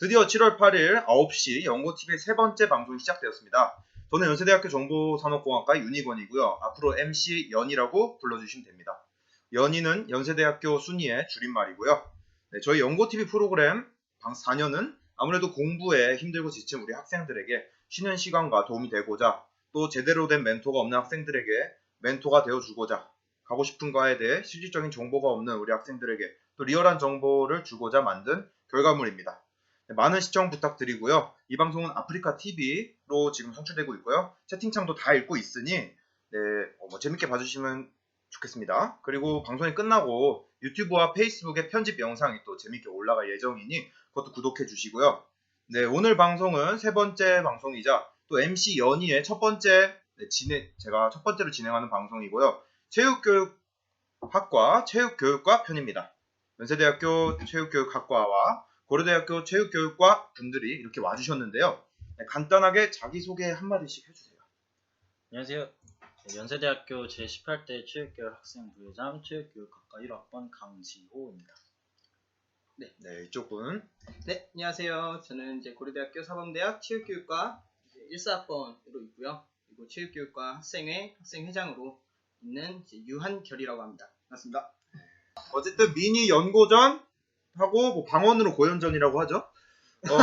드디어 7월 8일 9시 연고TV의 세 번째 방송이 시작되었습니다. 저는 연세대학교 정보산업공학과 윤희건이고요. 앞으로 MC 연이라고 불러주시면 됩니다. 연이는 연세대학교 순위의 줄임말이고요. 네, 저희 연고TV 프로그램 방 4년은 아무래도 공부에 힘들고 지친 우리 학생들에게 쉬는 시간과 도움이 되고자 또 제대로 된 멘토가 없는 학생들에게 멘토가 되어주고자 가고 싶은 과에 대해 실질적인 정보가 없는 우리 학생들에게 또 리얼한 정보를 주고자 만든 결과물입니다. 네, 많은 시청 부탁드리고요. 이 방송은 아프리카 TV로 지금 송출되고 있고요. 채팅창도 다 읽고 있으니 네, 어, 뭐 재밌게 봐주시면 좋겠습니다. 그리고 방송이 끝나고 유튜브와 페이스북에 편집 영상이 또 재밌게 올라갈 예정이니 그것도 구독해 주시고요. 네, 오늘 방송은 세 번째 방송이자 또 MC 연희의 첫 번째 네, 진행 제가 첫 번째로 진행하는 방송이고요. 체육교육학과 체육교육과 편입니다. 연세대학교 체육교육학과와 고려대학교 체육교육과 분들이 이렇게 와주셨는데요. 네, 간단하게 자기소개 한마디씩 해주세요. 안녕하세요. 네, 연세대학교 제18대 체육교육 학생 부회장 체육교육학과 1학번 강지호입니다. 네, 이쪽 분. 네, 안녕하세요. 저는 이제 고려대학교 사범대학 체육교육과 이제 1사학번으로 있고요. 그리고 체육교육과 학생회 학생회장으로 있는 이제 유한결이라고 합니다. 반갑습니다. 어쨌든 미니 연고전 하고 뭐 방언으로 고연전이라고 하죠. 어,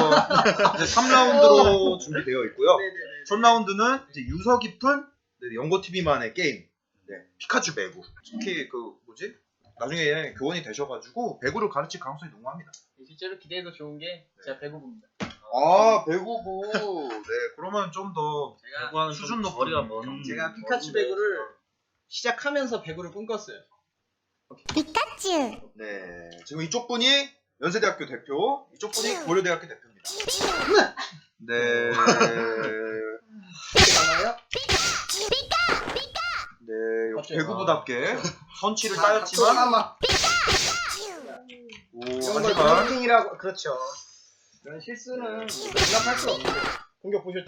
이제 3라운드로 준비되어 있고요. 네네네. 첫 라운드는 이제 유서 깊은 네, 연고 TV만의 게임. 네, 피카츄 배구. 특히 그 뭐지? 나중에 교원이 되셔가지고 배구를 가르칠 가능성이 농후합니다. 실제로 기대해도 좋은 게 제가 배구부입니다. 아 배구부. 네, 그러면 좀 더 제가 배구하는 수준 좀 높은 거리가 먼 제가 피카츄 배구를 시작하면서 배구를 꿈꿨어요. 네, 지금 이쪽 분이 연세대학교 대표, 이쪽 분이 고려대학교 대표입니다. 네. 나와요? 네, 역시 배구부답게 선치를 또 따였지만 아마 오, 이런 걸 하지만 그렇죠. 이런 실수는 용납할 수 없는데 공격 보셨죠?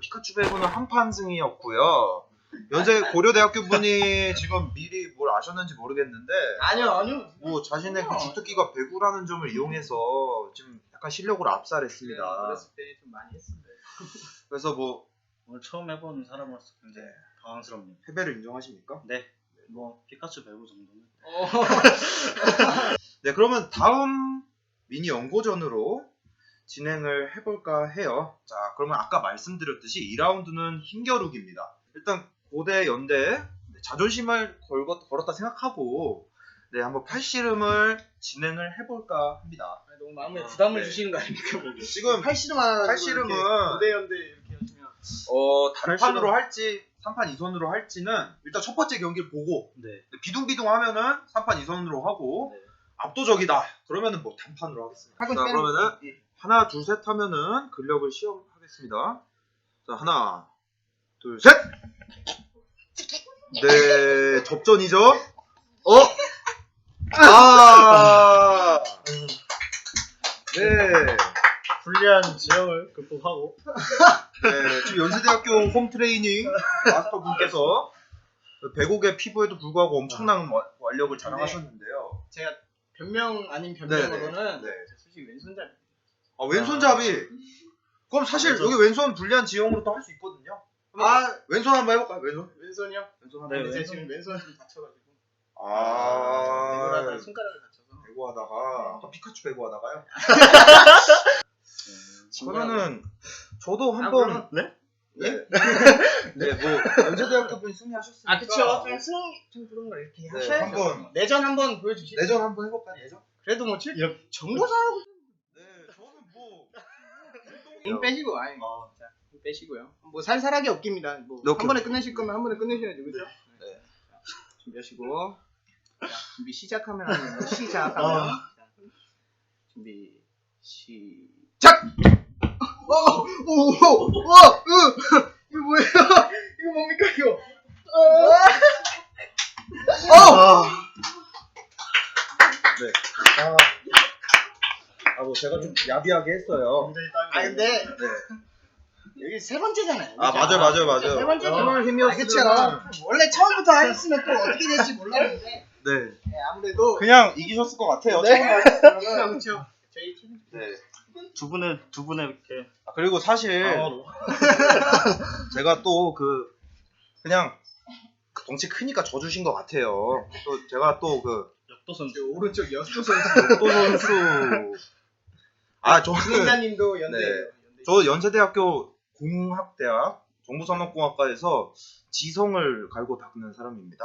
피카츄 배구는 한판 승이었고요. 연세 고려대학교 분이 지금 미리 뭘 아셨는지 모르겠는데 아니요, 아니요. 뭐 자신의 그 주특기가 배구라는 점을 이용해서 지금 약간 실력으로 압살했습니다. 어렸을 때 좀 많이 했습니다. 그래서 뭐 오늘 처음 해보는 사람으로서 굉장히 당황스럽네요. 패배를 인정하십니까? 네, 뭐 피카츄 배구 정도는 어, 네, 그러면 다음 미니 연고전으로 진행을 해볼까 해요. 자, 그러면 아까 말씀드렸듯이 2라운드는 힘겨루기입니다. 일단 고대 연대 자존심을 걸고, 걸었다 생각하고 네, 한번 팔씨름을 진행을 해볼까 합니다. 아니, 너무 마음에 아, 부담을 네. 주시는 거 아닙니까? 뭐. 지금 팔씨름 하나 팔씨름은- 고대연대 이렇게 하시면 어, 단판으로 팔씨름. 할지 3판 2선으로 할지는 일단 첫 번째 경기를 보고 네. 비둥비둥 하면은 3판 2선으로 하고 네. 압도적이다. 그러면은 뭐 단판으로 하겠습니다. 자. 그러면은 예. 하나, 둘, 셋 하면은 근력을 시험하겠습니다. 자, 하나, 둘, 셋! 네, 접전이죠? 어? 아! 네. 불리한 지형을 극복하고 네, 지금 연세대학교 홈 트레이닝 마스터 분께서 배곡의 피부에도 불구하고 엄청난 와- 완력을 자랑하셨는데요. 제가 변명 아닌 네, 변명으로는 네. 제가 솔직히 왼손잡이. 아, 왼손잡이. 그럼 사실 왼손. 여기 왼손 불리한 지형으로 또할수 있거든요. 아 왼손 한번 해볼까요? 왼손? 왼손이요? 왼손 네, 한번 근데 제가 왼손. 지금 왼손 좀 다쳐가지고. 아, 배구하다가 손가락을 다쳐서. 배구하다가 아까 피카츄 배구하다가요? 네. 그러면은 저도 아, 한번 네? 네, 네, 뭐 연세대학교 분이 승리하셨으니까 아 그쵸. 좀 승, 좀 그런 걸 이렇게 네, 하셔야죠. 한번 내전 한번 보여주시죠. 내전 한번 해볼까요? 내전? 그래도 뭐 칠. 정보사 네, 저는 뭐힘 빼시고 아니. 아, 자, 힘 빼시고요. 뭐 살살하게 없깁니다. 뭐 한. 번에 끝내실 거면 한 번에 끝내셔야죠, 그죠? 네. 자, 준비하시고 자, 준비 시작하면 하면 뭐 시작하면 아. 자, 준비 시작. 어, 오오오 오 으 이거 뭐예요? 이거 뭡니까 이거? 어! 네. 아, 아, 뭐 제가 좀 야비하게 했어요. 아 근데 네. 여기 세 번째잖아요. 아, 맞아요, 맞아요, 맞아요. 세 번째죠. 오늘 아, 그쵸. 원래 처음부터 했으면 또 어떻게 될지 몰랐는데 네. 네, 아무래도 그냥 이기셨을 것 같아요. 네. 그렇죠. 저희 팀 네. 두 분의 두 분의 이렇게 아, 그리고 사실 제가 또 그 그냥 덩치 크니까 져주신 것 같아요. 또 제가 또그 역도 선수 저 오른쪽 여수 선수 또 선수 아 저는 기자님도 연대. 네. 저 연세대학교 공학대학 정보산업공학과에서 지성을 갈고 닦는 사람입니다.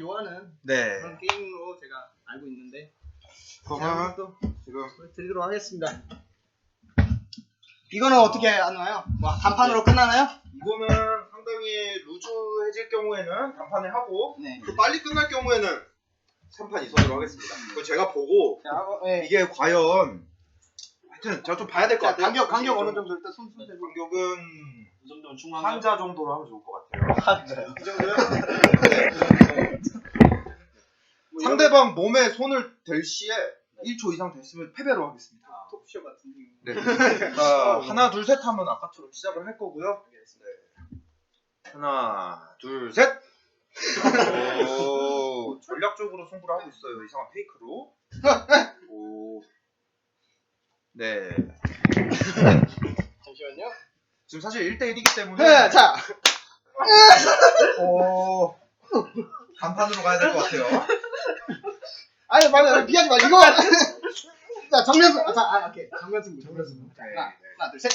요하는 네. 그런 게임으로 제가 알고 있는데 그러면 또 지금 드리도록 하겠습니다. 이거는 어떻게 하나요? 뭐 단판으로 끝나나요? 이거는 상당히 루즈해질 경우에는 단판을 하고 네. 또 빨리 끝날 경우에는 3판 2선으로 하겠습니다. 그거 제가 보고 자, 어, 네. 이게 과연 하여튼 제가 좀 봐야 될것 자, 같아요. 간격 간격 어느 정도 일단 손 네, 간격은 이 정도면 충분한가요? 한자 정도로 하면 좋을 것 같아요. 한자요. 이 정도요? 뭐 이런 상대방 몸에 손을 댈 시에 1초 이상 됐으면 패배로 하겠습니다. 토크쇼 같은데. 네. 자, 하나, 둘, 셋 하면 아까처럼 시작을 할 거고요. 네. 하나, 둘, 셋! 오, 전략적으로 승부를 하고 있어요. 이상한 페이크로. 오. 네. 잠시만요. 지금 사실 1대1이기 때문에. 네, 자, 오. 단판으로 가야 될 것 같아요. 아니 맞아 피하지 마 이거. 자 정면 승, 아, 자, 아, 오케이 정면 승부, 정면 승부. 자, 네, 하나, 네. 하나, 둘, 셋.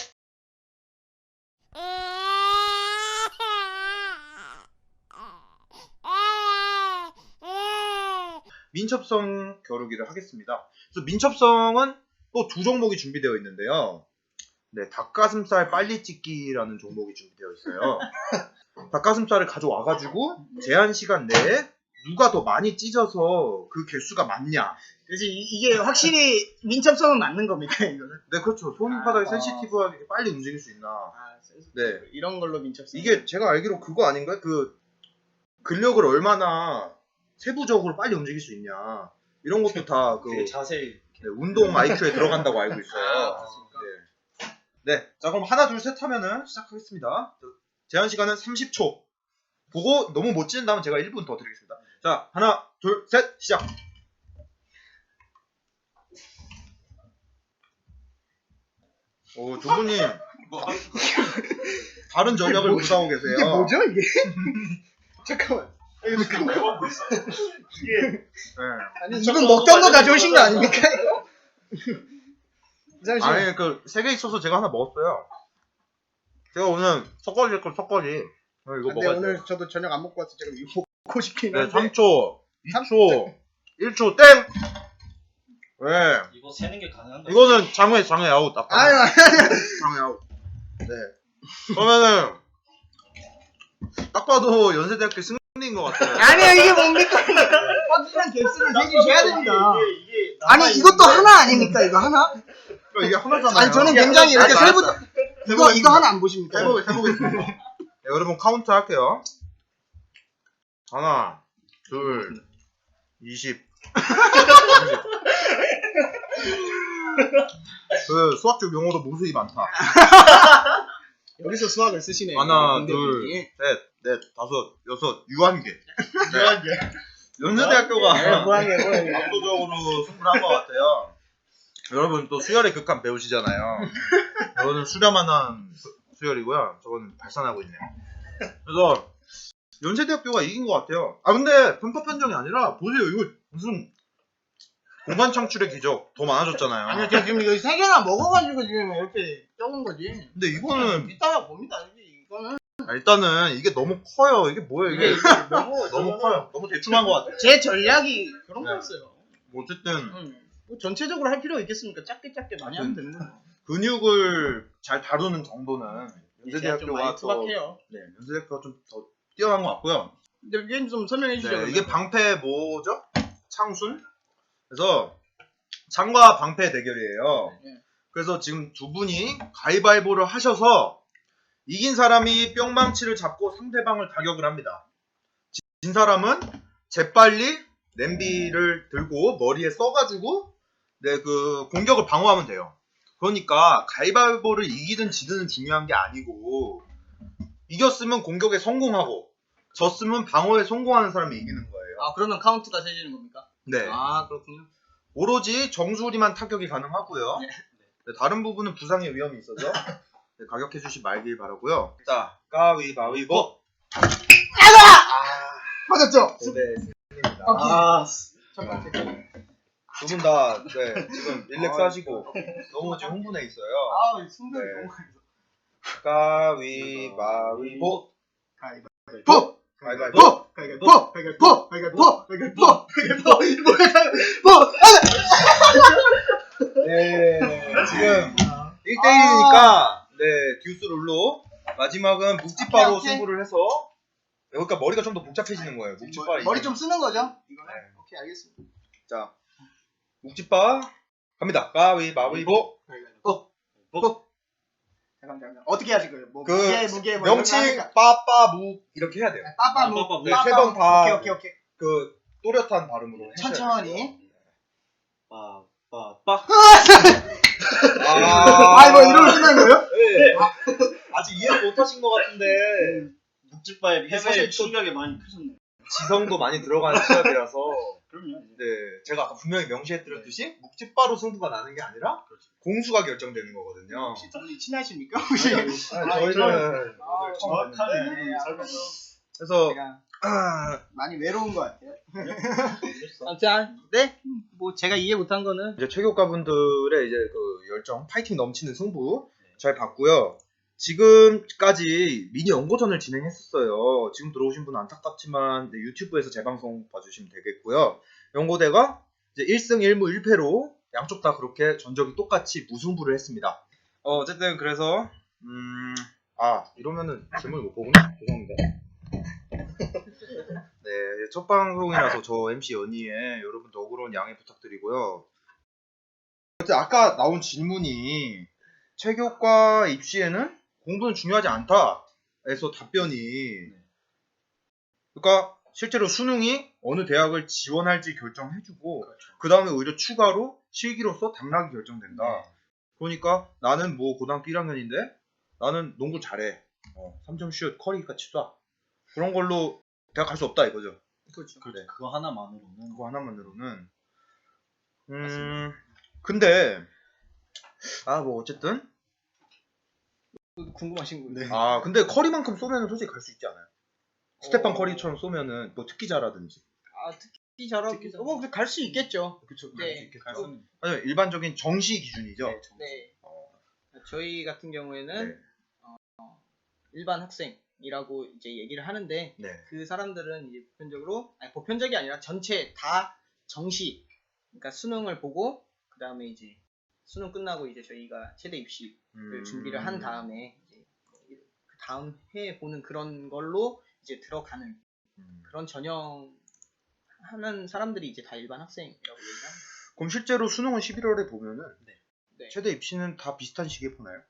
민첩성 겨루기를 하겠습니다. 그래서 민첩성은 또 두 종목이 준비되어 있는데요. 네, 닭가슴살 빨리 찢기라는 종목이 준비되어 있어요. 닭가슴살을 가져와가지고 제한 시간 내에 누가 더 많이 찢어서 그 개수가 많냐. 그래서 이, 이게 확실히 민첩성은 맞는 겁니까 이거는? 네, 그렇죠. 손바닥이 아. 센시티브하게 이렇게 빨리 움직일 수 있나. 아, 네. 이런 걸로 민첩성. 이게 제가 알기로 그거 아닌가요? 그 근력을 얼마나 세부적으로 빨리 움직일 수 있냐. 이런 것도 다 그 자세히 네, 운동 IQ에 들어간다고 알고 있어요. 아? 네. 네. 자, 그럼 하나, 둘, 셋 하면은 시작하겠습니다. 제한 시간은 30초. 보고 너무 못 찢는다면 제가 1분 더 드리겠습니다. 자, 하나, 둘, 셋, 시작. 오, 두 분이 다른 전략을 뭐- 구사하고 계세요. 이게 뭐죠 이게? 잠깐만. 이거. 매번 있어. 이게 네. 아니 이분 먹던 거 가져오신 거 아닙니까? 잠시만. 아니, 그, 세 개 있어서 제가 하나 먹었어요. 제가 오늘 석거리 걸 석거리. 어, 이거 근데 먹어야 오늘 돼요. 저도 저녁 안 먹고 와서 지금 이거 먹고 싶긴 네, 한데. 3초, 삼- 2초, 1초, 땡! 네. 이거 세는 게 가능한가? 이거는 장외, 장외 아웃. 아까 아유. 장외 아웃. 네. 그러면은, 딱 봐도 연세대학교 승리인 것 같아요. 아니요 이게 뭡니까? 확실한 개수를 세주셔야 됩니다. 이게, 이게 아니 이것도 하나 아닙니까 이거 하나? 이게 하나잖아요. 아니 저는 굉장히 이렇게 알았어, 세부 알았어. 이거 이거 하나 안 보십니까? 해보, 해보겠습니다. 네, 여러분 카운트 할게요. 하나, 둘, 20. 30. 그 수학적 용어도 무수히 많다. 여기서 수학을 쓰시네요. 하나, 둘, 셋, 넷, 다섯, 여섯, 유한계. 유한계. 연세대학교가 네. 압도적으로 승부를 한 것 같아요. 여러분 또 수열의 극한 배우시잖아요. 저는 수렴하는 수- 수열이고요. 저건 발산하고 있네요. 그래서 연세대학교가 이긴 것 같아요. 아 근데 편파 판정이 아니라 보세요 이거 무슨 공간 창출의 기적 더 많아졌잖아요. 아니요 제가 지금 이거 세 개나 먹어가지고 지금 이렇게 적은 거지. 근데 이거는 이따가 봅니다. 이거는 아, 일단은 이게 너무 커요. 이게 뭐예요 이게 너무 너무 커요. 너무 대충한 것 같아요. 제 전략이 그런 네. 거였어요. 뭐 어쨌든 음. 뭐 전체적으로 할 필요 있겠습니까? 작게 작게 많이 하면 되는 거예요. 근육을 잘 다루는 정도는 연세대학교가 더 투박해요. 네, 연세대학교가 좀 더 뛰어난 것 같고요. 근데 이게 좀 설명해 주시죠. 네, 이게 방패 뭐죠? 창순? 그래서 창과 방패 대결이에요. 네. 그래서 지금 두 분이 가위바위보를 하셔서 이긴 사람이 뿅망치를 잡고 상대방을 타격을 합니다. 진 사람은 재빨리 냄비를 들고 머리에 써가지고 네, 그 공격을 방어하면 돼요. 그러니까 가위바위보를 이기든 지든 중요한 게 아니고 이겼으면 공격에 성공하고 졌으면 방어에 성공하는 사람이 이기는 거예요. 아 그러면 카운트가 세지는 겁니까? 네. 아 그렇군요. 오로지 정수리만 타격이 가능하고요. 네. 네, 다른 부분은 부상의 위험이 있어서 네, 네, 가격해 주시 말길 바라고요. 자, 뭐? 가위바위보. 맞았죠? 아, 네, 아, 아, 첫 번째. 두분 다 네, 지금 릴렉스 아, 하시고 너무 지금 흥분해 있어요. 아, 순간이 네. 너무 뭐? 뭐? 가위바위보. 가위바위보. 보! 가위바위보. 보! 가위바위보. 가위바위보. 가위바위보. 가위바위보. 가위바위보. 보! 네, 지금 아. 1대1이니까 네, 듀스 룰로 마지막은 묵찌바로 오케이, 오케이. 승부를 해서 그러니까 머리가 좀 더 복잡해지는 거예요. 묵찌바 머리 좀 쓰는 거죠? 이거는. 네. 오케이 알겠습니다. 자, 묵찌바 갑니다. 가위바위보. 가위바위보. 보. 잠깐 잠깐. 어떻게 하실 거예요? 뭐 그 무게 무게 뭐 명칭. 빠빠무 이렇게 해야 돼요. 빠빠 무. 빠빠 무. 네, 세번 다. 오케이 오케이 오케이. 그 또렷한 발음으로 천천히. 돼요. 빠, 빠, 빠. 아, 아 이거 이러면 끝난 거예요? 네. 아 직 이해를 못하신 것 같은데 묵직바의 사실 패배에 또- 충격이 많이 크셨네. 지성도 많이 들어가는 시합이라서 그럼요. 네, 제가 아까 분명히 명시해드렸듯이 묵찌바로 승부가 나는 게 아니라 공수가 결정되는 거거든요. 혹시 둘이 친하십니까? 아니, 저희는 아, 정확하네. 네, 설명. 그래서 제가 아, 많이 외로운 것 같아요. 아무튼 네, 뭐 제가 이해 못한 거는 이제 체육가분들의 이제 그 열정, 파이팅 넘치는 승부 잘 봤고요. 지금까지 미니 연고전을 진행했었어요. 지금 들어오신 분은 안타깝지만 이제 유튜브에서 재방송 봐주시면 되겠고요. 연고대가 이제 1승 1무 1패로 양쪽 다 그렇게 전적이 똑같이 무승부를 했습니다. 어, 어쨌든 그래서 음, 아 이러면은 질문 못 보구나. 죄송합니다. 네, 첫 방송이라서 저 MC 연희에 여러분들 억울한 양해 부탁드리고요. 어쨌든 아까 나온 질문이 체교과 입시에는 공부는 중요하지 않다에서 답변이 그러니까 실제로 수능이 어느 대학을 지원할지 결정해주고 그 다음에 오히려 추가로 실기로서 당락이 결정된다. 그러니까 나는 뭐 고등학교 1학년인데 나는 농구 잘해. 어, 3점 슛 커리 같이 쏴. 그런 걸로 대학 갈 수 없다 이거죠. 그렇죠. 네. 그거 하나만으로는 그거 하나만으로는 음 근데 아 뭐 어쨌든 궁금하신 거. 네. 아 근데 커리만큼 쏘면은 솔직히 갈 수 있지 않아요? 스테판 커리처럼 쏘면은 뭐 특기자라든지 아 특히 잘하고 뭐갈수 있겠죠. 그쵸 네. 갈수 있겠죠 아니 일반적인 정시 기준이죠 네. 어, 저희 같은 경우에는 네. 일반 학생 이라고 이제 얘기를 하는데 네. 그 사람들은 이제 보편적으로 아니 보편적이 아니라 전체 다 정시 그러니까 수능을 보고 그 다음에 이제 수능 끝나고 이제 저희가 최대 입시를 음, 준비를 한 다음에 이제 그 다음 해에 보는 그런 걸로 이제 들어가는 음. 그런 전형 하는 사람들이 이제 다 일반 학생이라고 얘기합니다. 그럼 실제로 수능은 11월에 보면은 네. 최대 입시는 다 비슷한 시기에 보나요?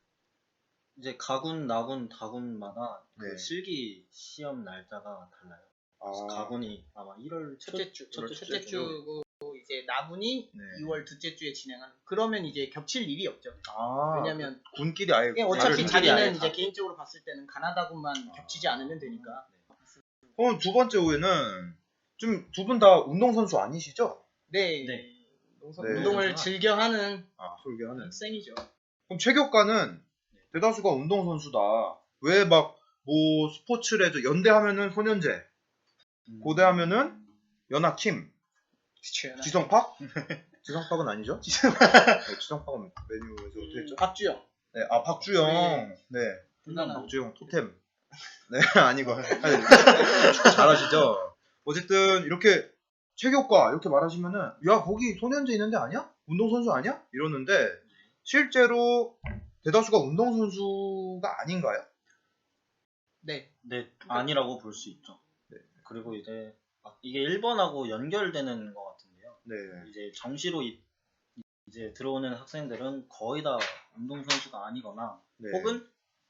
이제 가군, 나군, 다군마다 그 네. 실기 시험 날짜가 달라요. 아, 가군이 아마 1월 첫째 주, 첫째 첫째 주고. 주고 이제 나분이 네. 2월 둘째 주에 진행하는 그러면 이제 겹칠 일이 없죠. 아 왜냐면 군끼리 아예 이게 어차피 다른 자기- 자기는 아예 이제 다- 개인적으로 봤을 때는 가나다군만 겹치지 않으면 되니까. 그럼 두 번째 오해는 좀 두 분 다 운동선수 아니시죠? 네. 네. 운동- 네. 운동을 즐겨 하는 아 설계하는 학생이죠. 그럼 체육과는 대다수가 운동선수다. 왜 막 뭐 스포츠를 해도 연대 하면은 손현재, 음. 고대 하면은 연하킴, 그쵸. 지성팍? 지성팍은 아니죠? 네, 지성팍은 메뉴에서 어떻게 했죠? 박주영. 네, 아 박주영, 네, 훈련하고. 박주영 토템. 네, 아니고 아니, 잘하시죠. 어쨌든 이렇게 체육과 이렇게 말하시면은 야 거기 손현재 있는데 아니야? 운동선수 아니야? 이러는데 실제로 대다수가 운동선수가 아닌가요? 네. 네, 아니라고 볼 수 있죠. 네. 그리고 이제 막 이게 1번하고 연결되는 것 같은데요. 네. 이제 정시로 이- 이제 들어오는 학생들은 거의 다 운동선수가 아니거나 네. 혹은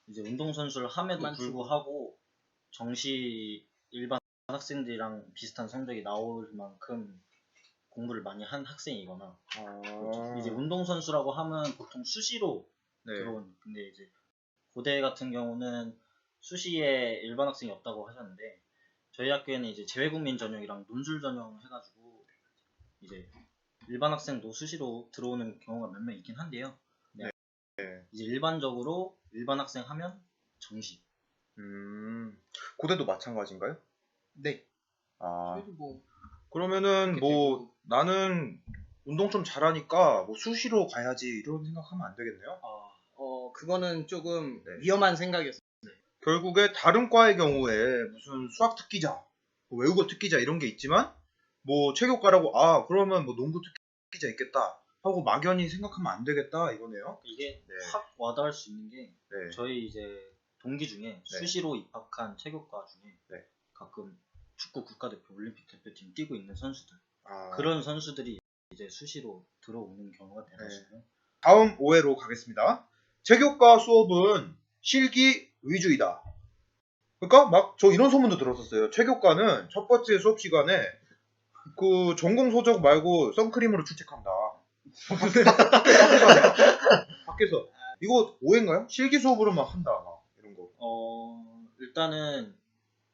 이제 운동선수를 함에도. 불구하고 정시 일반 학생들이랑 비슷한 성적이 나올 만큼 공부를 많이 한 학생이거나 아, 이제 운동선수라고 하면 보통 수시로 네. 들어온 근데 이제 고대 같은 경우는 수시에 일반 학생이 없다고 하셨는데 저희 학교에는 이제 재외국민 전형이랑 논술 전형 해가지고 이제 일반 학생도 수시로 들어오는 경우가 몇 명 있긴 한데요. 네. 네. 이제 일반적으로 일반 학생 하면 정시. 음, 고대도 마찬가지인가요? 네. 아, 저희도 뭐 그러면은 뭐 되고. 나는 운동 좀 잘하니까 뭐 수시로 가야지 이런 생각하면 안 되겠네요. 어 그거는 조금 네. 위험한 생각이었어요. 결국에 다른 과의 경우에 무슨 수학 특기자, 뭐 외국어 특기자 이런 게 있지만 뭐 체육과라고 아 그러면 뭐 농구 특기자 있겠다 하고 막연히 생각하면 안 되겠다 이거네요. 이게 네. 확 와닿을 수 있는 게 네. 저희 이제 동기 중에 수시로 입학한 체육과 중에 네. 가끔 축구 국가대표 올림픽 대표팀 뛰고 있는 선수들 아, 그런 선수들이 이제 수시로 들어오는 경우가 대다수고요. 다음 오해로 가겠습니다. 체육과 수업은 실기 위주이다. 그러니까 막 저 이런 소문도 들었었어요. 체육과는 첫 번째 수업 시간에 그 전공 소적 말고 선크림으로 출첵한다. 밖에서, 밖에서 이거 오해인가요? 실기 수업으로 막 한다 막 이런 거. 어 일단은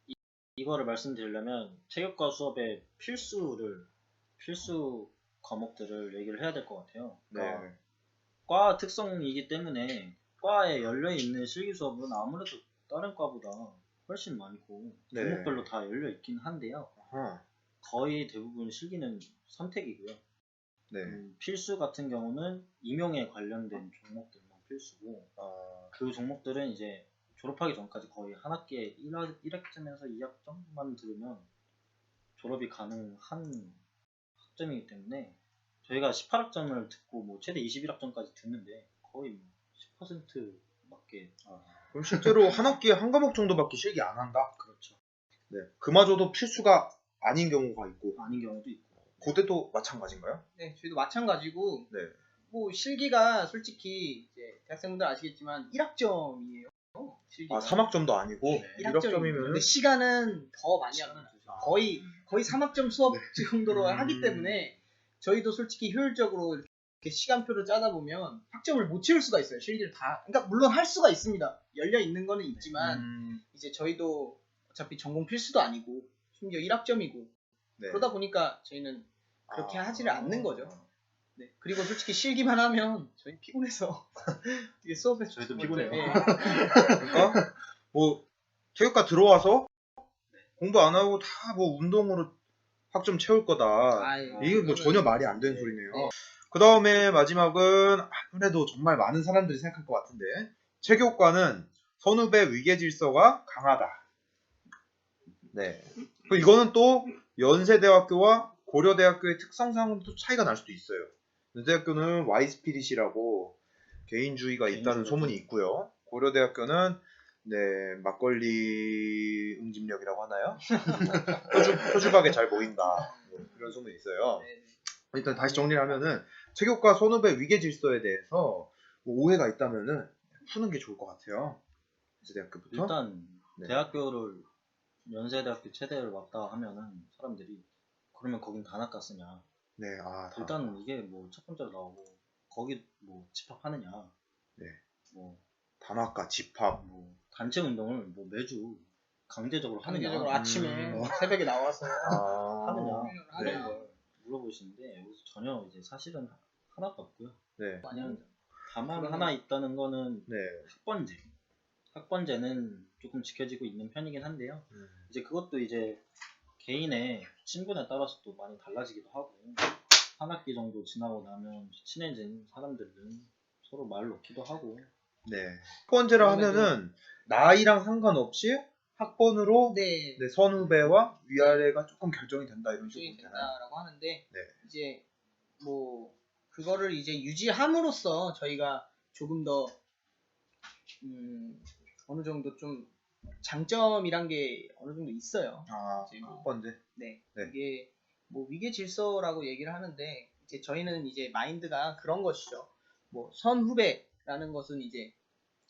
이, 이거를 말씀드리려면 체육과 수업의 필수를 필수 과목들을 얘기를 해야 될 것 같아요. 네. 그러니까 과 특성이기 때문에 과에 열려 있는 실기 수업은 아무래도 다른 과보다 훨씬 많고 네. 종목별로 다 열려 있긴 한데요. 아하. 거의 대부분 실기는 선택이고요. 네. 음, 필수 같은 경우는 임용에 관련된 종목들만 필수고 아, 그 종목들은 이제 졸업하기 전까지 거의 한 학기에 1학, 1학점에서 2학점만 들으면 졸업이 가능한 학점이기 때문에 저희가 18학점을 듣고 뭐 최대 21학점까지 듣는데 거의 뭐 10% 밖에 그럼 실제로 한 학기에 한 과목 정도밖에 실기 안 한다. 그렇죠. 네. 그마저도 필수가 아닌 경우가 있고 아닌 경우도 있고 고대도 마찬가지인가요? 네, 저희도 마찬가지고 네. 뭐 실기가 솔직히 이제 대학생분들 아시겠지만 1학점이에요. 실기가. 아 3학점도 아니고 네, 1학점이면 근데 시간은 더 많이 합니다. 거의 거의 3학점 수업 정도로 음. 하기 때문에 저희도 솔직히 효율적으로 이렇게 시간표를 짜다 보면 학점을 못 채울 수가 있어요. 실기를 다. 그러니까 물론 할 수가 있습니다. 열려 있는 거는 있지만 음, 이제 저희도 어차피 전공 필수도 아니고 심지어 1학점이고 네. 그러다 보니까 저희는 그렇게 아. 하지를 않는 거죠. 네. 그리고 솔직히 실기만 하면 저희 피곤해서 이게 수업에서 저희도 못 피곤해요. 해요. 예. 그러니까 뭐 체육과 들어와서 공부 안 하고 다 뭐 운동으로 학점 채울 거다. 아이, 이게 뭐 전혀 말이 안 되는 네. 소리네요. 네. 그 다음에 마지막은 아무래도 정말 많은 사람들이 생각할 것 같은데 체육과는 선후배 위계 질서가 강하다. 네. 그 이거는 또 연세대학교와 고려대학교의 특성상으로 또 차이가 날 수도 있어요. 연세대학교는 Y 스피릿이라고 개인주의가 있다는 개인주의가 소문이 있고요. 고려대학교는 네 막걸리 응집력이라고 하나요? 표주, 표주박에 잘 모인다. 네, 그런 소문이 있어요. 네. 일단 다시 정리를 하면은 체육과 선후배 위계 질서에 대해서 뭐 오해가 있다면은 푸는 게 좋을 것 같아요. 연세대학교부터. 일단 네. 대학교를 연세대학교 체대를 왔다 하면은 사람들이 그러면 거긴 단학가 쓰냐 네, 아, 다. 일단 이게 뭐 첫 번째로 나오고 거기 뭐 집합하느냐 네. 뭐, 단학과 집합. 뭐 단체 운동을 뭐 매주 강제적으로 하느냐? 강제적으로 아침에 음. 새벽에 나와서 아, 하느냐? 하는 이런 거. 걸 물어보시는데 여기서 전혀 이제 사실은 하나도 없고요. 네, 많이 하는 다만 그러면- 하나 있다는 거는 네. 학번제. 학번제는 조금 지켜지고 있는 편이긴 한데요. 음, 이제 그것도 이제 개인의 친분에 따라서 또 많이 달라지기도 하고 한 학기 정도 지나고 나면 친해진 사람들은 서로 말 놓기도 하고 네. 학번제라 하면은 나이랑 상관없이 학번으로 네, 네, 선후배와 위아래가 조금 결정이 된다 이런 식으로? 된다라고 하는데 네. 이제 뭐 그거를 이제 유지함으로써 저희가 조금 더 음, 어느 정도 좀 장점이란 게 어느 정도 있어요. 아, 뭐 학번제. 네. 네. 이게 뭐 위계 질서라고 얘기를 하는데 이제 저희는 이제 마인드가 그런 것이죠. 뭐 선후배 라는 것은 이제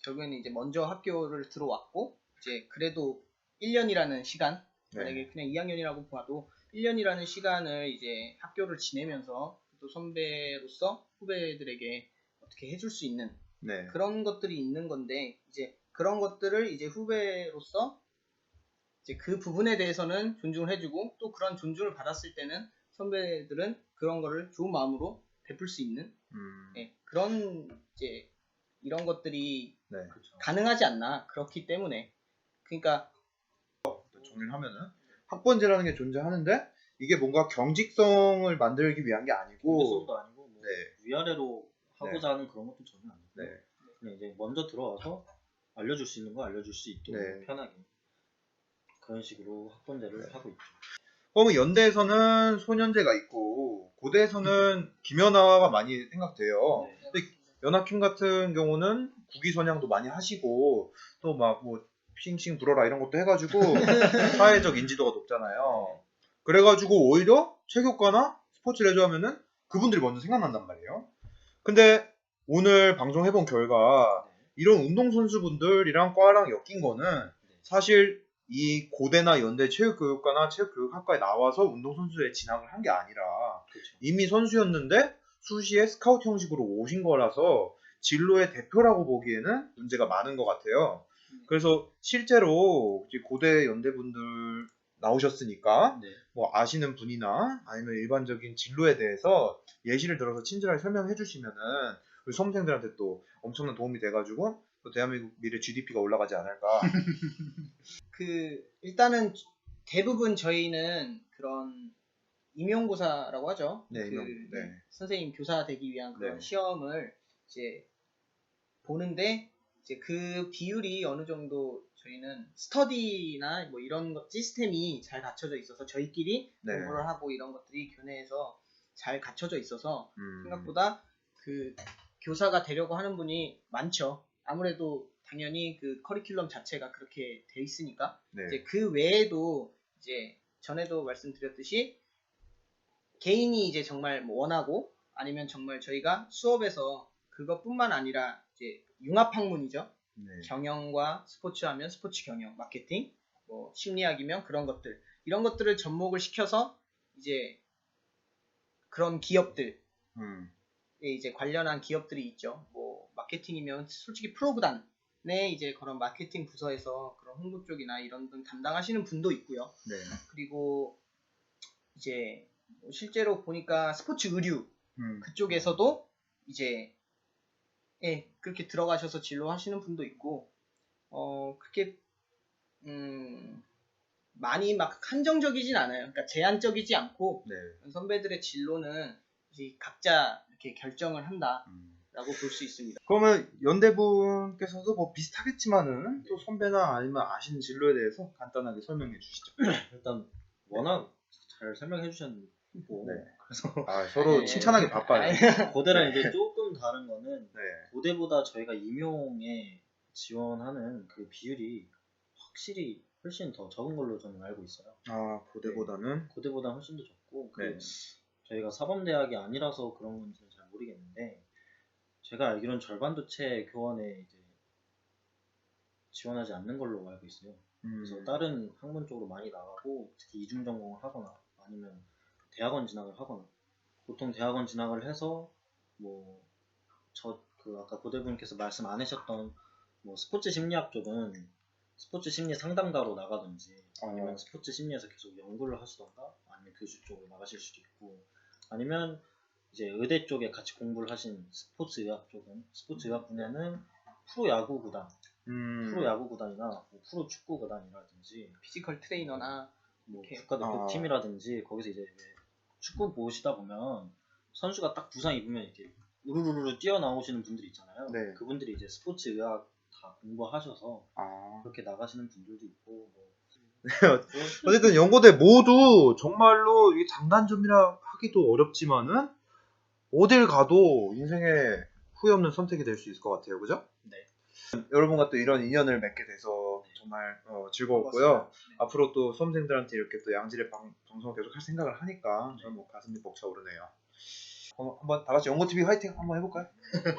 결국에는 이제 먼저 학교를 들어왔고 이제 그래도 1년이라는 시간 네. 만약에 그냥 2학년이라고 봐도 1년이라는 시간을 이제 학교를 지내면서 또 선배로서 후배들에게 어떻게 해줄 수 있는 네. 그런 것들이 있는 건데 이제 그런 것들을 이제 후배로서 이제 그 부분에 대해서는 존중을 해주고 또 그런 존중을 받았을 때는 선배들은 그런 거를 좋은 마음으로 베풀 수 있는 음, 예, 그런 이제 이런 것들이 네. 가능하지 않나 그렇기 때문에 그러니까 정리를 하면은 학번제라는 게 존재하는데 이게 뭔가 경직성을 만들기 위한 게 아니고 아니고 뭐 네. 위아래로 하고자 하는 그런 것도 전혀 아니고 네. 그냥 이제 먼저 들어와서 알려줄 수 있는 거 알려줄 수 있도록 네. 편하게 그런 식으로 학번제를 네. 하고 있죠. 그러면 연대에서는 소년제가 있고 고대에서는 김연아가 많이 생각돼요. 네. 연합팀 같은 경우는 국위 선양도 많이 하시고 또 막 뭐 싱싱 불어라 이런 것도 해가지고 사회적 인지도가 높잖아요. 그래가지고 오히려 체육과나 스포츠를 해줘하면은 그분들이 먼저 생각난단 말이에요. 근데 오늘 방송해본 결과 네. 이런 운동선수분들이랑 과랑 엮인 거는 네. 사실 이 고대나 연대 체육교육과나 체육교육학과에 나와서 운동선수에 진학을 한 게 아니라 그렇죠. 이미 선수였는데 수시에 스카우트 형식으로 오신 거라서 진로의 대표라고 보기에는 문제가 많은 것 같아요. 그래서 실제로 고대 연대분들 나오셨으니까 네. 뭐 아시는 분이나 아니면 일반적인 진로에 대해서 예시를 들어서 친절하게 설명해 주시면은 우리 수험생들한테 또 엄청난 도움이 돼가지고 또 대한민국 미래 GDP가 올라가지 않을까. 그 일단은 대부분 저희는 그런 임용고사라고 하죠. 네, 그 임용, 네. 선생님 교사 되기 위한 그런 네. 시험을 이제 보는데 이제 그 비율이 어느 정도 저희는 스터디나 뭐 이런 것 시스템이 잘 갖춰져 있어서 저희끼리 네. 공부를 하고 이런 것들이 교내에서 잘 갖춰져 있어서 음, 생각보다 그 교사가 되려고 하는 분이 많죠. 아무래도 당연히 그 커리큘럼 자체가 그렇게 돼 있으니까 네. 이제 그 외에도 이제 전에도 말씀드렸듯이 개인이 이제 정말 뭐 원하고 아니면 정말 저희가 수업에서 그것뿐만 아니라 이제 융합 학문이죠. 네. 경영과 스포츠 하면 스포츠 경영, 마케팅, 뭐 심리학이면 그런 것들 이런 것들을 접목을 시켜서 이제 그런 기업들 음, 에 이제 관련한 기업들이 있죠. 뭐 마케팅이면 솔직히 프로구단에 이제 그런 마케팅 부서에서 그런 홍보 쪽이나 이런 등 담당하시는 분도 있고요. 네. 그리고 이제 뭐 실제로 보니까 스포츠 의류 음, 그쪽에서도 이제 예 그렇게 들어가셔서 진로하시는 분도 있고 어 그렇게 음 많이 막 한정적이진 않아요. 그러니까 제한적이지 않고 네. 선배들의 진로는 이제 각자 이렇게 결정을 한다라고 음. 볼수 있습니다. 그러면 연대분께서도 뭐 비슷하겠지만은 또 선배나 아니면 아시는 진로에 대해서 간단하게 설명해 주시죠. 일단 워낙 잘 설명해 주셨 고 네. 그래서 아, 서로 네. 칭찬하기 바빠요. 고대랑 이제 조금 다른 거는 네. 고대보다 저희가 임용에 지원하는 그 비율이 확실히 훨씬 더 적은 걸로 저는 알고 있어요. 아, 고대보다는 고대보다 훨씬 더 적고 그 네. 저희가 사범대학이 아니라서 그런 건지는 잘 모르겠는데 제가 알기로는 절반도 채 교원에 이제 지원하지 않는 걸로 알고 있어요. 음, 그래서 다른 학문 쪽으로 많이 나가고 특히 이중 전공을 하거나 아니면 대학원 진학을 하거나 보통 대학원 진학을 해서 뭐 저 그 아까 고대분께서 말씀 안 하셨던 뭐 스포츠 심리학 쪽은 스포츠 심리 상담가로 나가든지 아니면 어. 스포츠 심리에서 계속 연구를 하시던가 아니면 교수 쪽으로 나가실 수도 있고 아니면 이제 의대 쪽에 같이 공부를 하신 스포츠 의학 쪽은 스포츠 의학 분야는 프로 야구 구단 음, 프로 야구 구단이나 뭐 프로 축구 구단이라든지 피지컬 트레이너나 뭐. 국가대표 아. 팀이라든지 거기서 이제 왜 축구 보시다 보면 선수가 딱 부상 입으면 이렇게 우르르르 뛰어나오시는 분들이 있잖아요. 네. 그분들이 이제 스포츠 의학 다 공부하셔서 아. 그렇게 나가시는 분들도 있고 뭐 어쨌든 연고대 모두 정말로 이게 장단점이라 하기도 어렵지만은 어딜 가도 인생에 후회 없는 선택이 될 수 있을 것 같아요. 그죠? 네. 여러분과 또 이런 인연을 맺게 돼서 네. 정말 어, 즐거웠고요. 네. 앞으로 또 수험생들한테 이렇게 또 양질의 방, 방송을 계속 할 생각을 하니까 저는 뭐 가슴이 벅차오르네요. 그럼 한번 다 같이 연고 TV 화이팅 한번 해볼까요?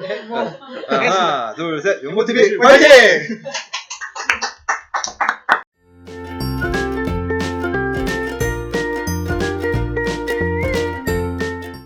네, 뭐 하나, 둘, 셋, 연고 네, TV 화이팅!